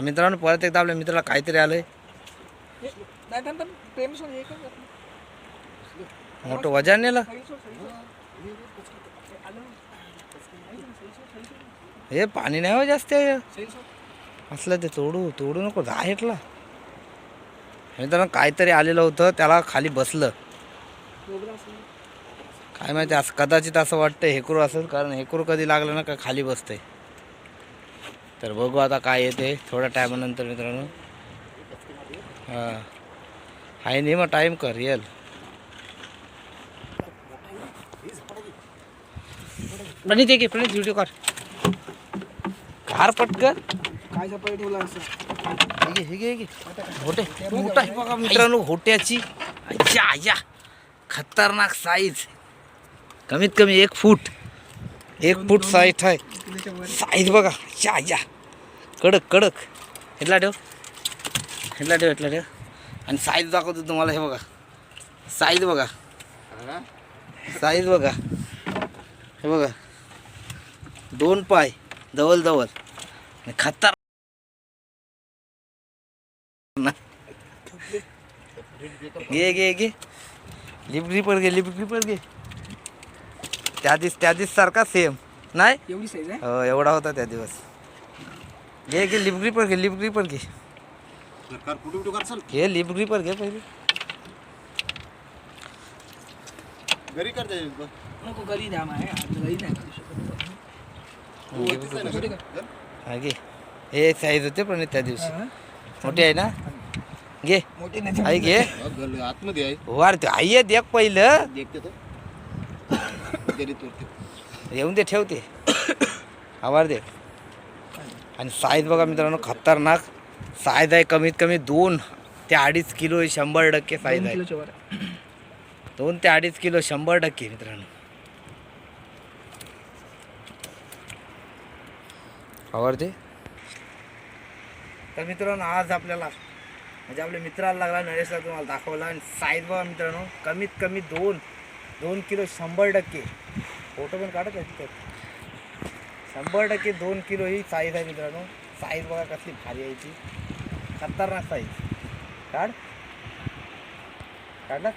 मित्रांनो परत एकदा आपल्या मित्राला काहीतरी आलंय. नाही नाही, पण प्रेम सोड हे काय मोठं वजन नेलं हे पाणी नाही हो जास्त. असलं ते तोडू तोडू नको जा हेटला मित्रांनो काहीतरी आलेलं होतं त्याला खाली बसलं. काय माहिती असं कदाचित असं वाटतं हेकरू असेल कारण हेकरू कधी लागलं ना का खाली बसते तर बघू आता काय येते. थोड्या टायमानंतर मित्रांनो. हां. आहे नाही मग टाईम कर येल. प्रणित ये की प्रणित व्हिडिओ कर कार पटकन. काय सपाई ठेवला असं? हे घे, घे, घे. होटे मोठा आहे बघा मित्रांनो होट्याची आय्या खतरनाक साईज कमीत कमी एक फूट एक फूट साईज आहे. साईज बघा. या या. कडक कडक. इथला ठेव. इथला ठेव इथला ठेव. आणि साईज दाखवतो तुम्हाला हे बघा. साईज बघा. साईज बघा. हे बघा. दोन पाय जवळ जवळ आणि खतर घे घे घे. लिप ग्रिपर घे लिप ग्रिपर घे. त्या दिवस त्या सारखा सेम नाही? एवढी साईज आहे? हो एवढा होता त्या दिवस. घे घे लिप ग्रिपर घे लिप ग्रिपर घे. सरकार कुठे कुठे करसाल घे लिप ग्रिपर घे पहिले. घरी करता येईल बघ. नको घरी द्या माय आता घरी नाही करू शकत. वरतीच आहे ना घरी? घर? हा घे. हे साईज होते पण त्या दिवशी. हा. मोठी आहे ना? घे. मोठी नाही आई घे. हा, घर आतमध्ये आहे. वार ते आई आहे देख पहिलं. देखते तो येऊन ते. ठेवते आवार दे. आणि साईज बघा मित्रांनो खतरनाक. साईज आहे कमीत कमी दोन ते अडीच किलो शंभर टक्के साईज आहे. दोन ते अडीच किलो शंभर टक्के मित्रांनो. आवडते तर मित्रांनो आज आपल्याला म्हणजे आपल्या मित्राला लागला नरेशला तुम्हाला दाखवला. आणि साईज बघा मित्रांनो कमीत कमी दोन दोन किलो शंभर टक्के. फोटो पण काढत आहे तिथं शंभर टक्के दोन किलो ही साईज आहे मित्रांनो. साईज बघा कसली भारी आहे ती. खतरनाक साईज काढ. काढला